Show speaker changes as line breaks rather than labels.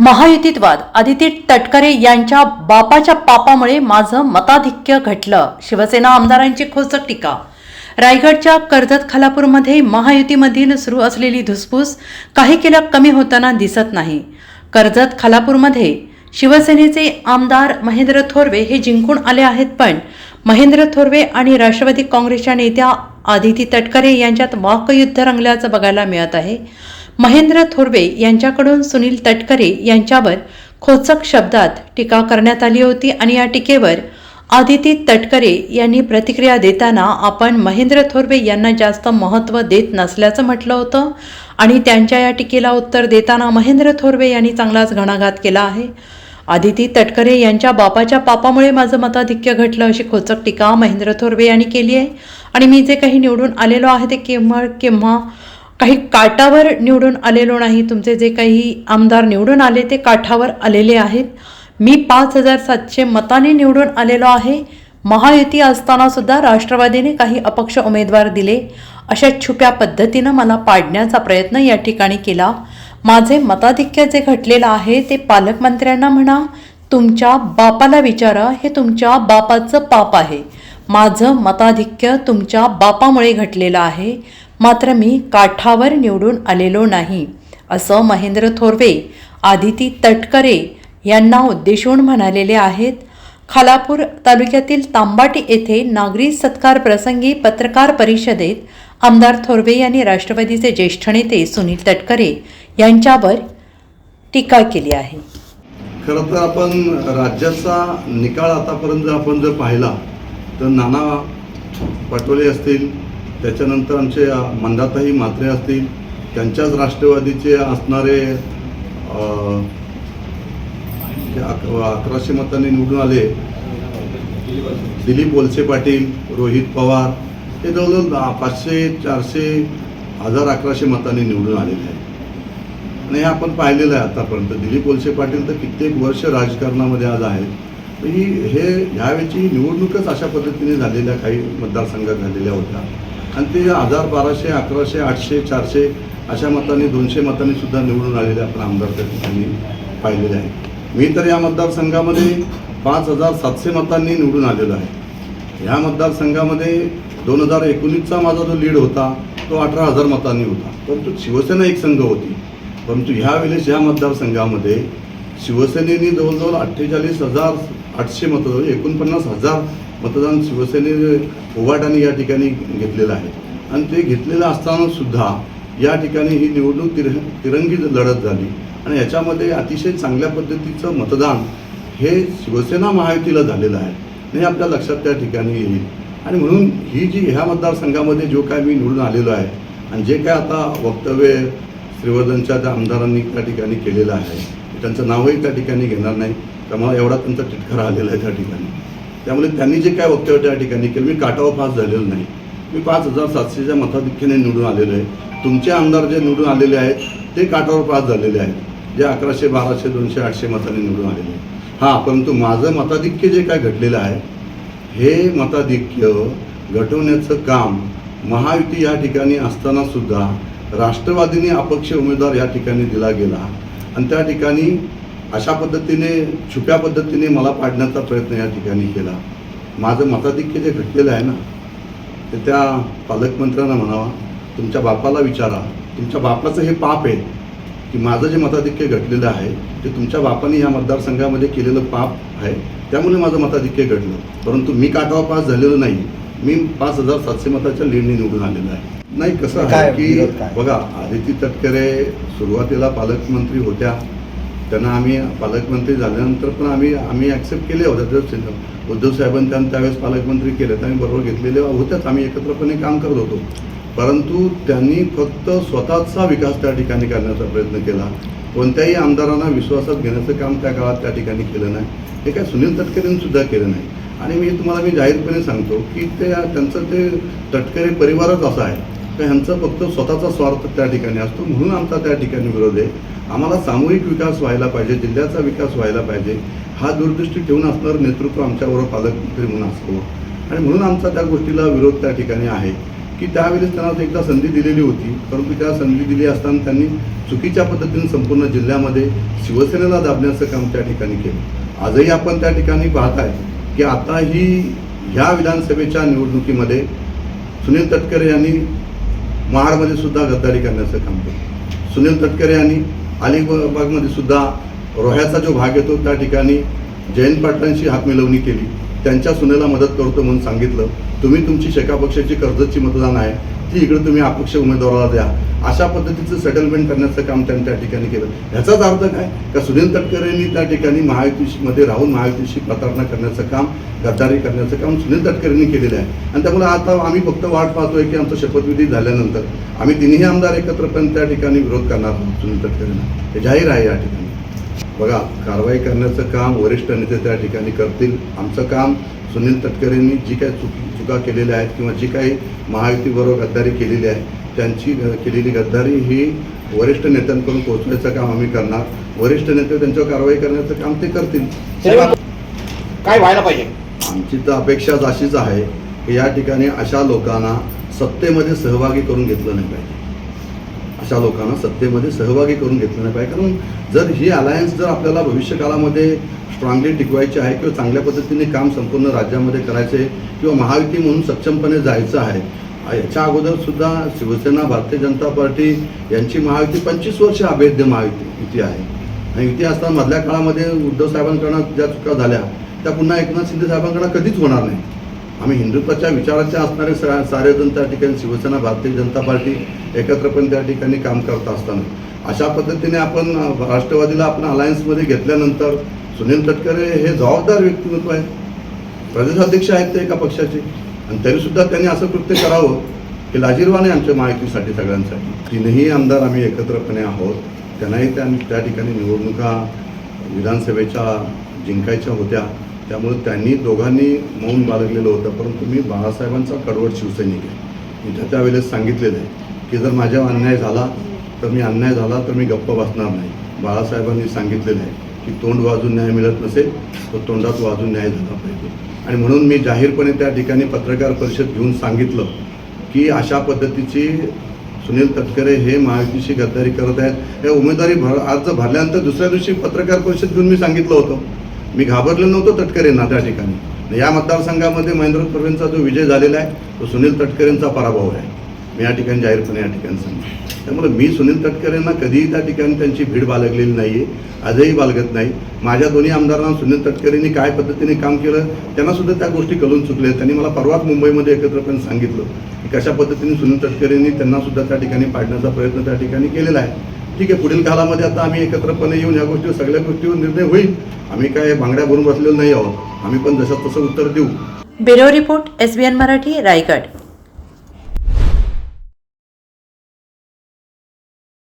महायुतीत वाद आदिती तटकरे यांच्या बापाच्या पापामुळे माझं मताधिक्य घटलं. शिवसेना आमदारांची खोचक टीका. रायगडच्या कर्जत खालापूरमध्ये महायुतीमधील सुरू असलेली धुसफूस काही केल्या कमी होताना दिसत नाही. कर्जत खालापूरमध्ये शिवसेनेचे आमदार महेंद्र थोरवे हे जिंकून आले आहेत पण महेंद्र थोरवे आणि राष्ट्रवादी काँग्रेसच्या नेत्या आदिती तटकरे यांच्यात वाकयुद्ध रंगल्याचं बघायला मिळत आहे. महेंद्र थोरवे यांच्याकडून सुनील तटकरे यांच्यावर खोचक शब्दात टीका करण्यात आली होती आणि या टीकेवर आदिती तटकरे यांनी प्रतिक्रिया देताना आपण महेंद्र थोरवे यांना जास्त महत्त्व देत नसल्याचं म्हटलं होतं आणि त्यांच्या या टीकेला उत्तर देताना महेंद्र थोरवे यांनी चांगलाच घणाघात केला आहे. आदिती तटकरे यांच्या बापाच्या पापामुळे माझं मताधिक्य घटलं अशी खोचक टीका महेंद्र थोरवे यांनी केली आहे. आणि मी जे काही निवडून आलेलो आहे ते केव्हा केव्हा काही काटावर निवडून आलेलो नाही. तुमचे जे काही आमदार निवडून आले ते काठावर आलेले आहेत. मी पाच हजार सातशे मताने निवडून आलेलो आहे. महायुती असतानासुद्धा राष्ट्रवादीने काही अपक्ष उमेदवार दिले. अशा छुप्या पद्धतीनं मला पाडण्याचा प्रयत्न या ठिकाणी केला. माझे मताधिक्य जे घटलेलं आहे ते पालकमंत्र्यांना म्हणा तुमच्या बापाला विचारा हे तुमच्या बापाचं पाप आहे. माझं मताधिक्य तुमच्या बापामुळे घटलेलं आहे. मात्र मी काठावर निवडून आलेलो नाही असं महेंद्र थोरवे आदिती तटकरे यांना उद्देशून म्हणालेले आहेत. खालापूर तालुक्यातील तांबाटी येथे नागरी सत्कार प्रसंगी पत्रकार परिषदेत आमदार थोरवे यांनी राष्ट्रवादीचे ज्येष्ठ नेते सुनील तटकरे यांच्यावर टीका केली आहे.
खरं तर आपण राज्याचा निकाल आतापर्यंत आपण जर पाहिला तर नाना पटोले असतील त्याच्यानंतर आमचे मंदाताई म्हात्रे असतील त्यांच्याच राष्ट्रवादीचे असणारे अकराशे मतांनी निवडून आले. दिलीप वलसे पाटील रोहित पवार हे जवळजवळ दहा- पाचशे चारशे हजार अकराशे मतांनी निवडून आलेले आहे आणि हे आपण पाहिलेलं आहे आतापर्यंत. दिलीप वलसे पाटील तर कित्येक वर्ष राजकारणामध्ये आज आहेत. ही हे ह्यावेळची निवडणूकच अशा पद्धतीने झालेल्या काही मतदारसंघात झालेल्या होत्या. आणि ते हजार बाराशे अकराशे आठशे चारशे अशा मतांनी दोनशे मतांनी सुद्धा निवडून आलेले आपण आमदार त्या ठिकाणी पाहिलेले आहे मी तर या मतदारसंघामध्ये पाच हजार सातशे मतांनी निवडून आलेलो आहे. ह्या मतदारसंघामध्ये दोन हजार एकोणीसचा माझा जो लीड होता तो अठरा हजार मतांनी होता. परंतु शिवसेना एक संघ होती. परंतु ह्या वेळेस ह्या मतदारसंघामध्ये शिवसेनेने जवळजवळ अठ्ठेचाळीस हजार आठशे मतं एकोणपन्नास हजार मतदान शिवसेने उभाटाने या ठिकाणी घेतलेलं आहे. आणि ते घेतलेलं असताना सुद्धा या ठिकाणी ही निवडणूक तिर तिरंगी लढत झाली. आणि याच्यामध्ये अतिशय चांगल्या पद्धतीचं मतदान हे शिवसेना महायुतीला झालेलं आहे. आणि हे आपल्या लक्षात त्या ठिकाणी येईल. आणि म्हणून ही जी ह्या मतदारसंघामध्ये जो काय मी निवडून आलेलो आहे आणि जे काय आता वक्तव्य श्रीवर्धनच्या त्या आमदारांनी त्या ठिकाणी केलेलं आहे. त्यांचं नावही त्या ठिकाणी घेणार नाही. त्यामुळे एवढा त्यांचा तिटकारा आलेला आहे त्या ठिकाणी. त्यामुळे त्यांनी जे काय वक्तव्य त्या ठिकाणी केलं मी काटावर पास झालेलो नाही. मी पाच हजार सातशेच्या मताधिक्याने निवडून आलेलो आहे. तुमचे आमदार जे निवडून आलेले आहेत ते काटावर पास झालेले आहेत. जे अकराशे बाराशे दोनशे आठशे मताने निवडून आलेले आहेत. हां परंतु माझं मताधिक्य जे काय घडलेलं आहे हे मताधिक्य घटवण्याचं काम महायुती या ठिकाणी असताना सुद्धा राष्ट्रवादीने अपक्ष उमेदवार या ठिकाणी दिला गेला. आणि त्या ठिकाणी अशा पद्धतीने छुप्या पद्धतीने मला पाडण्याचा प्रयत्न या ठिकाणी केला. माझं मताधिक्य जे घडलेलं आहे ना ते त्या पालकमंत्र्यांना म्हणावा तुमच्या बापाला विचारा. तुमच्या बापाचं हे पाप आहे की माझं जे मताधिक्य घडलेलं आहे ते तुमच्या बापाने या मतदारसंघामध्ये केलेलं पाप आहे त्यामुळे माझं मताधिक्य घडलं. परंतु मी काटावा पास झालेलो नाही. मी पाच हजार सातशे मताच्या लीडने निवडून आलेलो आहे. नाही कसं आहे की? बघा आदिती तटकरे सुरुवातीला पालकमंत्री होत्या. त्यांना आम्ही पालकमंत्री झाल्यानंतर पण आम्ही आम्ही ॲक्सेप्ट केले होते उद्धव साहेबांनी त्यांना त्यावेळेस पालकमंत्री केले आम्ही बरोबर घेतलेले होत्याच आम्ही एकत्रपणे काम करत होतो. परंतु त्यांनी फक्त स्वतःचा विकास त्या ठिकाणी करण्याचा प्रयत्न केला. कोणत्याही आमदारांना विश्वासात घेण्याचं काम त्या काळात त्या ठिकाणी केलं नाही. हे काय सुनील तटकरेंनी सुद्धा केलं नाही. आणि मी तुम्हाला मी जाहीरपणे सांगतो की ते त्यांचं ते तटकरे परिवारच असा आहे. तर ह्यांचं फक्त स्वतःचा स्वार्थ त्या ठिकाणी असतो? म्हणून आमचा त्या ठिकाणी विरोध आहे. आम्हाला सामूहिक विकास व्हायला पाहिजे जिल्ह्याचा विकास व्हायला पाहिजे हा दूरदृष्टी ठेवून असणारं नेतृत्व आमच्याबरोबर पालकमंत्री म्हणून असतो. आणि म्हणून आमचा त्या गोष्टीला विरोध त्या ठिकाणी आहे. की त्यावेळेस त्यांना एकदा संधी दिलेली होती परंतु त्या संधी दिली असताना त्यांनी चुकीच्या पद्धतीने संपूर्ण जिल्ह्यामध्ये शिवसेनेला दाबण्याचं काम त्या ठिकाणी केलं. आजही आपण त्या ठिकाणी पाहताय की आता ही ह्या विधानसभेच्या निवडणुकीमध्ये सुनील तटकरे यांनी महाडमध्ये सुद्धा गद्दारी करण्याचं काम केलं सुनील तटकरे यांनी अलिबागमध्ये सुद्धा रोह्याचा जो भाग येतो त्या ठिकाणी जयंत पाटलांशी हातमिलवणी केली. त्यांच्या सुनेला मदत करतो म्हणून सांगितलं तुम्ही तुमची शेका पक्षाची कर्जतची मतदान आहे ती इकडे तुम्ही अपक्ष उमेदवाराला द्या. अशा पद्धतीचं सेटलमेंट करण्याचं काम त्यांनी त्या ठिकाणी केलं. ह्याचाच अर्थ काय? का सुनील तटकरेंनी त्या ठिकाणी महायुतीमध्ये राहून महायुतीशी प्रतारणा करण्याचं काम गद्दारी करण्याचं काम सुनील तटकरेंनी केलेलं आहे. आणि त्यामुळे आता आम्ही फक्त वाट पाहतोय की आमचा शपथविधी झाल्यानंतर आम्ही तिन्ही आमदार एकत्रपणे त्या ठिकाणी विरोध करणार आहोत सुनील तटकरेंना हे जाहीर आहे या ठिकाणी. बघा कारवाई करण्याचं काम वरिष्ठ नेते त्या ठिकाणी करतील. आमचं काम सुनील तटकरेंनी जी काय चुकी चुका केलेल्या आहेत किंवा जी काही महायुतीबरोबर गद्दारी केलेली आहे त्यांची केलेली गद्दारी ही वरिष्ठ नेत्यांकडून पोहोचवायचं काम आम्ही करणार. वरिष्ठ नेते त्यांच्यावर कारवाई करण्याचं काम ते करतील.
काय व्हायला पाहिजे?
आमची तर अपेक्षाच अशीच आहे की या ठिकाणी अशा लोकांना सत्तेमध्ये सहभागी करून घेतलं नाही पाहिजे. अशा लोकांना सत्तेमध्ये सहभागी करून घेतलं नाही पाहिजे. कारण जर ही अलायन्स जर आपल्याला भविष्यकाळामध्ये स्ट्रॉंगली टिकवायची आहे किंवा चांगल्या पद्धतीने काम संपूर्ण राज्यामध्ये करायचे किंवा महायुती म्हणून सक्षमपणे जायचं आहे. याच्या अगोदर सुद्धा शिवसेना भारतीय जनता पार्टी यांची महायुती पंचवीस वर्ष अभेद्य महायुती युती आहे. आणि युती असताना मधल्या काळामध्ये उद्धव साहेबांकडनं ज्या चुका झाल्या त्या पुन्हा एकनाथ शिंदे साहेबांकडनं कधीच होणार नाही आम्ही हिंदुत्वाच्या विचाराचे असणारे सा सारेजण त्या ठिकाणी शिवसेना भारतीय जनता पार्टी एकत्रपणे त्या ठिकाणी काम करत असताना. अशा पद्धतीने आपण राष्ट्रवादीला आपण अलायन्समध्ये घेतल्यानंतर सुनील तटकरे हे जबाबदार व्यक्तिमत्व आहेत प्रदेशाध्यक्ष आहेत ते एका पक्षाचे. आणि तरीसुद्धा त्यांनी असं कृत्य करावं की लाजीरवाने आमच्या माहितीसाठी सगळ्यांसाठी. तीनही आमदार आम्ही एकत्रपणे आहोत. त्यांनाही त्या त्या ठिकाणी निवडणुका विधानसभेच्या जिंकायच्या होत्या. त्यामुळे त्यांनी दोघांनी मौन बाळगलेलं होतं. परंतु मी बाळासाहेबांचा कडवट शिवसैनिक आहे. मी त्या त्यावेळेस सांगितलेलं आहे की जर माझ्यावर अन्याय झाला तर मी अन्याय झाला तर मी गप्प बसणार नाही. बाळासाहेबांनी सांगितलेलं आहे. की तोंड वाजून न्याय मिळत नसेल तर तोंडात वाजून न्याय झाला पाहिजे. आणि म्हणून मी जाहीरपणे त्या ठिकाणी पत्रकार परिषद घेऊन सांगितलं की अशा पद्धतीची सुनील तटकरे हे महायुतीशी गद्दारी करत आहेत. हे उमेदवारी भर अर्ज भरल्यानंतर दुसऱ्या दिवशी पत्रकार परिषद घेऊन मी सांगितलं होतं. मी घाबरलो नव्हतो तटकरेंना त्या ठिकाणी. या मतदारसंघामध्ये महेंद्र प्रवीणचा जो विजय झालेला आहे तो सुनील तटकरेंचा पराभव आहे. मी या ठिकाणी जाहीरपणे या ठिकाणी सांगतो त्यामुळे मी सुनील तटकरेंना कधीही त्या ठिकाणी त्यांची भीड बाळगलेली नाही आहे आजही बाळगत नाही. माझ्या दोन्ही आमदारांना सुनील तटकरेंनी काय पद्धतीने काम केलं त्यांना सुद्धा त्या गोष्टी कळून चुकल्या. त्यांनी मला परवाच मुंबईमध्ये एकत्रपणे सांगितलं की कशा पद्धतीने सुनील तटकरेंनी त्यांना सुद्धा त्या ठिकाणी पाडण्याचा प्रयत्न त्या ठिकाणी केलेला आहे. ठीक आहे पुढील काळामध्ये आता आम्ही एकत्रपणे येऊन या गोष्टीवर सगळ्या गोष्टीवर निर्णय होईल. आम्ही काय बांगड्या भरून बसलेलो नाही आहोत. आम्ही पण जसं तसं उत्तर देऊ.
Bureau report S B N Marathi Raigad.